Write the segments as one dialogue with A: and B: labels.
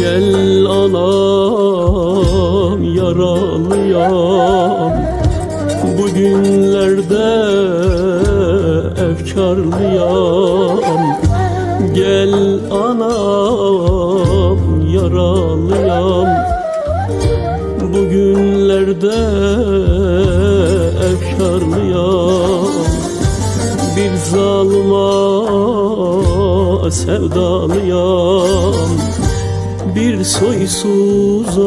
A: Gel anam yaralıyam Bugünlerde efkarlıyam Gel anam yaralıyam Bugünlerde efkarlıyam Bir zalıma sevdalıyam Bir soysuza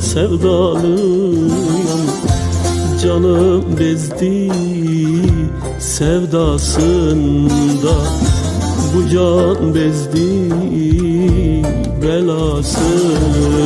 A: sevdalıyam Canım bezdi sevdasında Bu can bezdi belasında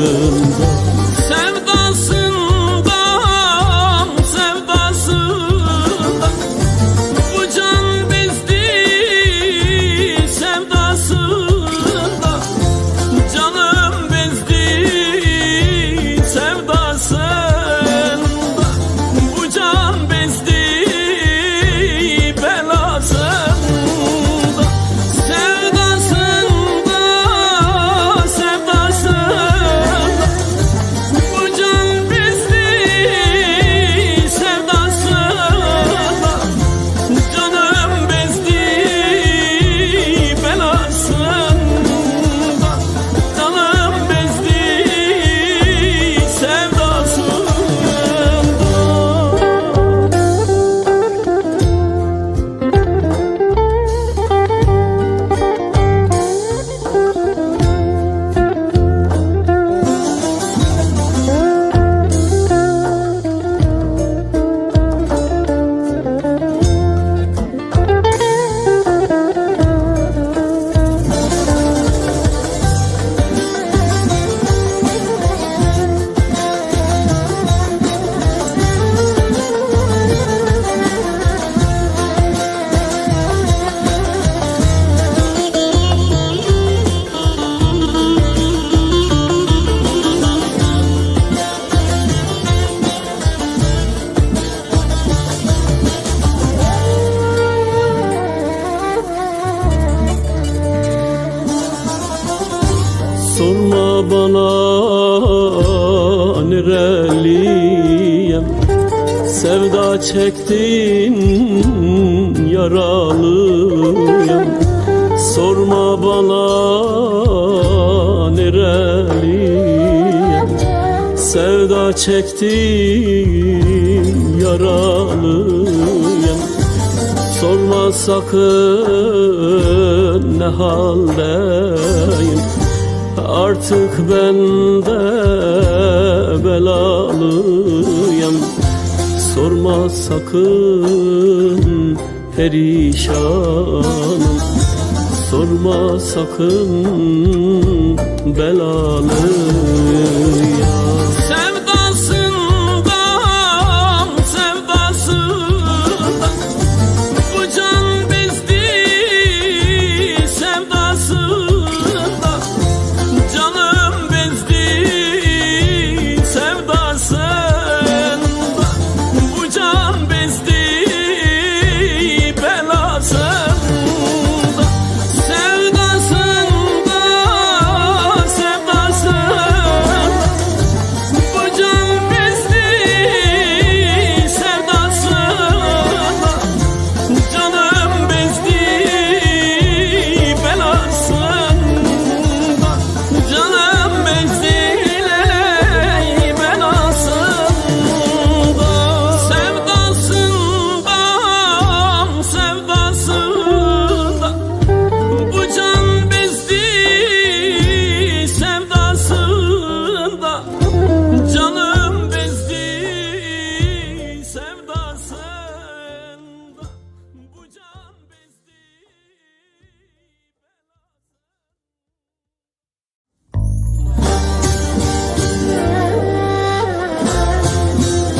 A: bana nereliyim Sevda çektin yaralıyım Sorma bana nereliyim Sevda çektin yaralıyım Sorma sakın ne haldeyim Artık ben de belalıyım. Sorma sakın perişanım. Sorma sakın belalıyım